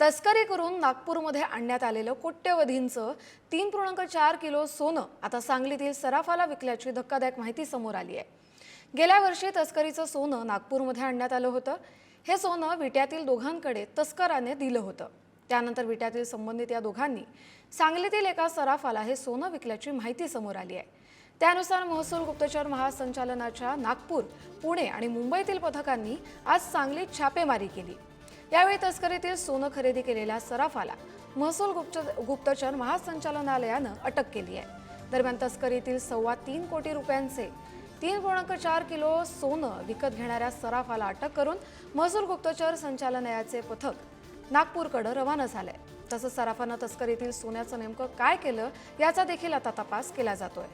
तस्करी करून नागपूरमध्ये आणण्यात आलेलं कोट्यवधींचं तीन पूर्णांक चार किलो सोनं आता सांगलीतील सराफाला विकल्याची धक्कादायक माहिती समोर आली आहे. गेल्या वर्षी तस्करीचं सोनं नागपूरमध्ये आणण्यात आलं होतं. हे सोनं विट्यातील दोघांकडे तस्कराने दिलं होतं. त्यानंतर विट्यातील संबंधित या दोघांनी सांगलीतील एका सराफाला हे सोनं विकल्याची माहिती समोर आली आहे. त्यानुसार महसूल गुप्तचर महासंचालनाच्या नागपूर पुणे आणि मुंबईतील पथकांनी आज सांगलीत छापेमारी केली. यावेळी तस्करीतील सोनं खरेदी केलेल्या सराफाला महसूल गुप्त गुप्तचर महासंचालनालयानं अटक केली आहे. दरम्यान तस्करीतील सव्वा तीन कोटी रुपयांचे तीन पूर्णांक चार किलो सोनं विकत घेणाऱ्या सराफाला अटक करून महसूल गुप्तचर संचालनालयाचे पथक नागपूरकडे रवाना झाले तसंच सराफानं तस्करीतील सोन्याचं नेमकं काय केलं याचा देखील आता तपास केला जातोय.